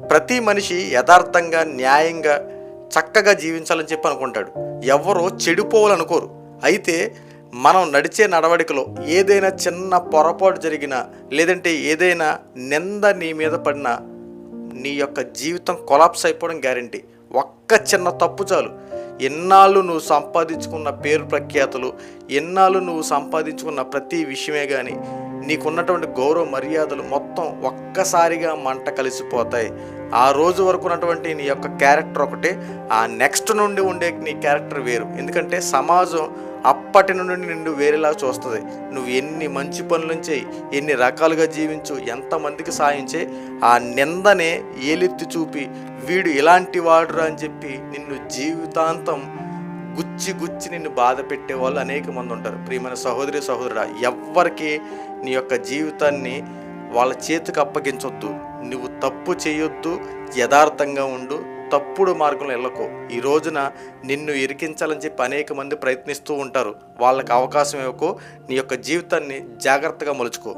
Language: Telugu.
ప్రతి మనిషి యథార్థంగా న్యాయంగా చక్కగా జీవించాలని చెప్పి అనుకుంటాడు. ఎవరో చెడిపోవాలనుకోరు. అయితే మనం నడిచే నడవడికలో ఏదైనా చిన్న పొరపాటు జరిగినా లేదంటే ఏదైనా నింద నీ మీద పడినా నీ యొక్క జీవితం కొలాప్స్ అయిపోవడం గ్యారంటీ. ఒక్క చిన్న తప్పు చాలు. ఎన్నాళ్ళు నువ్వు సంపాదించుకున్న పేరు ప్రఖ్యాతలు ఎన్నాళ్ళు నువ్వు సంపాదించుకున్న ప్రతి విషయమే కానీ నీకున్నటువంటి గౌరవ మర్యాదలు మొత్తం ఒక్కసారిగా మంట కలిసిపోతాయి. ఆ రోజు వరకు ఉన్నటువంటి నీ యొక్క క్యారెక్టర్ ఒకటే ఆ నెక్స్ట్ నుండి ఉండే నీ క్యారెక్టర్ వేరు. ఎందుకంటే సమాజం అప్పటి నుండి నిన్ను వేరేలా చూస్తుంది. నువ్వు ఎన్ని మంచి పనులు చేయి ఎన్ని రకాలుగా జీవించు ఎంతమందికి సాయం చేయి ఆ నిందనే ఏలెత్తి చూపి వీడు ఇలాంటి వాడురా అని చెప్పి నిన్ను జీవితాంతం గుచ్చి గుచ్చి నిన్ను బాధ పెట్టే వాళ్ళు అనేక మంది ఉంటారు. ప్రియమైన సహోదరి సహోదరుడా ఎవ్వరికి నీ యొక్క జీవితాన్ని వాళ్ళ చేతికి అప్పగించొద్దు. నువ్వు తప్పు చేయొద్దు యథార్థంగా ఉండు తప్పుడు మార్గంలో వెళ్ళకు. ఈ రోజున నిన్ను ఇరికించాలని చెప్పి అనేక మంది ప్రయత్నిస్తూ ఉంటారు. వాళ్ళకి అవకాశం ఇవ్వకు నీ యొక్క జీవితాన్ని జాగ్రత్తగా మలుచుకో.